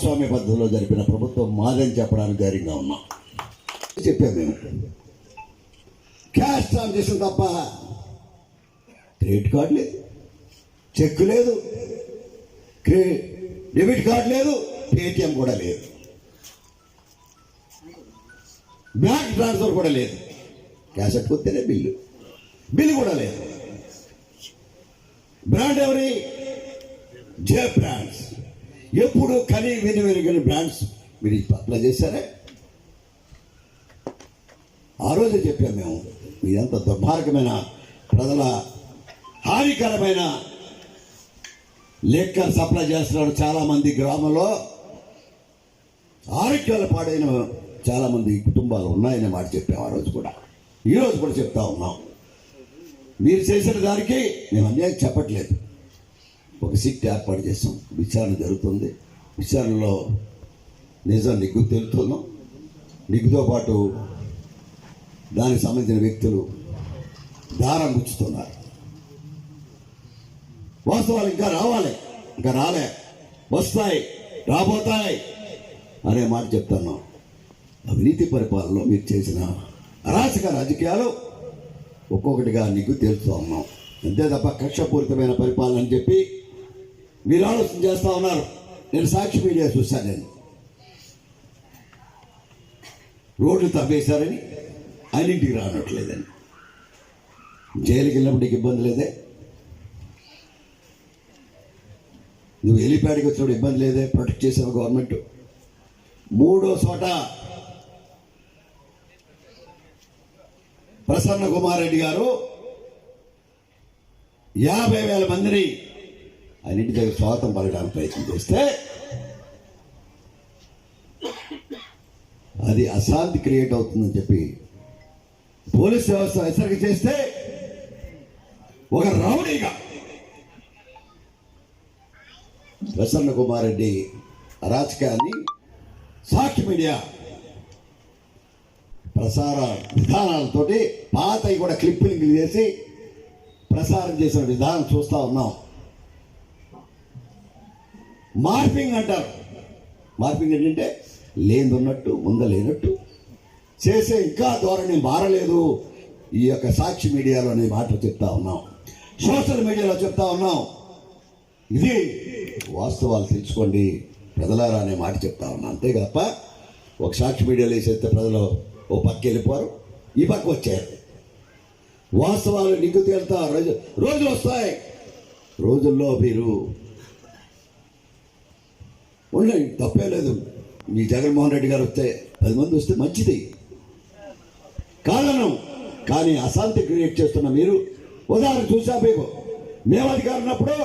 ప్రజాస్వామ్య పద్ధతిలో జరిపిన ప్రభుత్వం మాదని చెప్పడానికి ధైర్యంగా ఉన్నాం. చెప్పాం మేము. క్యాష్ ట్రాన్సాక్షన్ తప్ప క్రెడిట్ కార్డు లేదు. చెక్ లేదు. క్రె డెబిట్ కార్డు లేదు. పేటిఎం కూడా లేదు. బ్యాంక్ ట్రాన్స్ఫర్ కూడా లేదు. క్యాష్ అట్టుకొస్తేనే బిల్లు బిల్లు కూడా లేదు. బ్రాండ్ ఎవరి? జే బ్రాండ్స్ ఎప్పుడు కని విని వెరిగిన బ్రాండ్స్ మీరు అప్లై చేశారే? ఆ రోజే చెప్పాం మేము. ఇదంత దుర్భారకమైన ప్రజల హానికరమైన లెక్కర్ సప్లై చేస్తున్నారు చాలామంది గ్రామంలో. ఆరోగ్యాలు పాడైన చాలామంది కుటుంబాలు ఉన్నాయనే మాట చెప్పాం ఆ రోజు కూడా. ఈరోజు కూడా చెప్తా ఉన్నాం. మీరు చేసిన దానికి మేము అన్యాయం చెప్పట్లేదు. ఒక సిట్ ఏర్పాటు చేస్తాం విచారణ జరుగుతుంది. విచారణలో నిజం నిగ్గు తెలుతున్నాం నిగ్గుతో పాటు దానికి సంబంధించిన వ్యక్తులు దారం గుచ్చుతున్నారు. వాస్తవాలు ఇంకా రావాలి. ఇంకా రాలే. వస్తాయి. రాబోతాయి. అనే మాట చెప్తున్నాం. అవినీతి పరిపాలనలో మీరు చేసిన అరాచక రాజకీయాలు ఒక్కొక్కటిగా నీకు తెలుస్తూ ఉన్నాం. అంతే తప్ప కక్షపూరితమైన పరిపాలన అని చెప్పి మీరు ఆలోచన చేస్తా ఉన్నారు. నేను సాక్షి మీడియా చూశాను నేను. రోడ్లు తవ్వేశారని అన్నింటికి రానట్లేదని. జైలుకి వెళ్ళినప్పుడు నీకు ఇబ్బంది లేదే? నువ్వు హెలిప్యాడ్కి వచ్చినప్పుడు ఇబ్బంది లేదే? ప్రొటెక్ట్ చేసావు గవర్నమెంట్? మూడో చోట ప్రసన్న కుమార్ రెడ్డి గారు యాభై వేల మందిని అన్నింటి దగ్గర స్వాగతం పలకడానికి ప్రయత్నం చేస్తే అది అశాంతి క్రియేట్ అవుతుందని చెప్పి పోలీస్ వ్యవస్థ హెచ్చరిక చేస్తే ఒక రౌడీగా ప్రసన్న కుమార్ రెడ్డి అరాచకాన్ని సాక్షి మీడియా ప్రసార విధానాలతోటి పాతవి కూడా క్లిప్పింగ్ చేసి ప్రసారం చేసిన విధానం చూస్తా ఉన్నాం. మార్పింగ్ అంటారు. మార్పింగ్ ఏంటంటే లేనిది ముందలేనట్టు చేసే ఇంకా ధోరణి మారలేదు. ఈ యొక్క సాక్షి మీడియాలో నేను మాటలు చెప్తా ఉన్నాం. సోషల్ మీడియాలో చెప్తా ఉన్నాం. ఇది వాస్తవాలు తెలుసుకోండి. ప్రజలారా అనే మాట చెప్తా ఉన్నా. అంతే తప్ప ఒక సాక్షి మీడియాలో వేసేస్తే ప్రజలు ఓ పక్క వెళ్ళిపోరు ఈ పక్క వచ్చారు వాస్తవాలు నిగ్గు తేలుతా రోజు రోజులు వస్తాయి. రోజుల్లో మీరు ఉన్నాయి తప్పే లేదు. మీ జగన్మోహన్ రెడ్డి గారు వస్తే పది మంది వస్తే మంచిది. కాదనం కానీ అశాంతి క్రియేట్ చేస్తున్న మీరు ఉదాహరణ చూసా మీకు. మేము అధికారం ఉన్నప్పుడు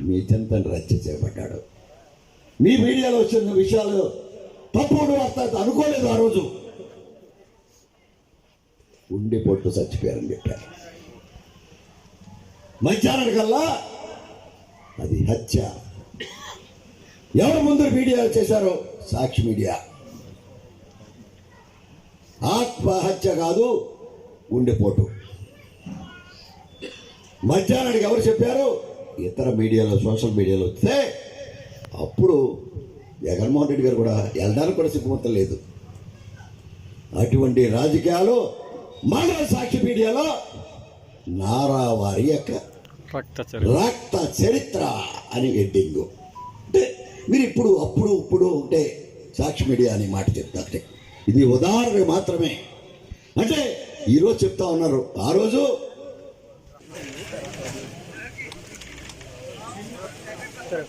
మీ చింతన రచ్చ చేపట్టాడు మీ మీడియాలో వచ్చిన విషయాలు తప్పుడు వార్త అనుకోలేదు ఆ రోజు. ఉండి పొట్టు చచ్చిపోయారని చెప్పారు. మధ్యాహ్నం కల్లా అది హత్య. ఎవరు ముందు మీడియా చేశారో? సాక్షి మీడియా. ఆత్మహత్య కాదు గుండెపోటు. మధ్యాహ్నానికి ఎవరు చెప్పారు? ఇతర మీడియాలో సోషల్ మీడియాలో వస్తే అప్పుడు జగన్మోహన్ రెడ్డి గారు కూడా వెళ్ళడానికి కూడా సిగ్గుమంత లేదు. అటువంటి రాజకీయాలు మన సాక్షి మీడియాలో నారావారి యొక్క రక్త చరిత్ర. అని హెడ్డింగ్. అంటే మీరు ఇప్పుడు అప్పుడు ఇప్పుడు ఉంటే సాక్షి మీడియా అని మాట చెప్తారు ఇది ఉదాహరణ మాత్రమే. అంటే ఈరోజు చెప్తా ఉన్నారు ఆ రోజు సార్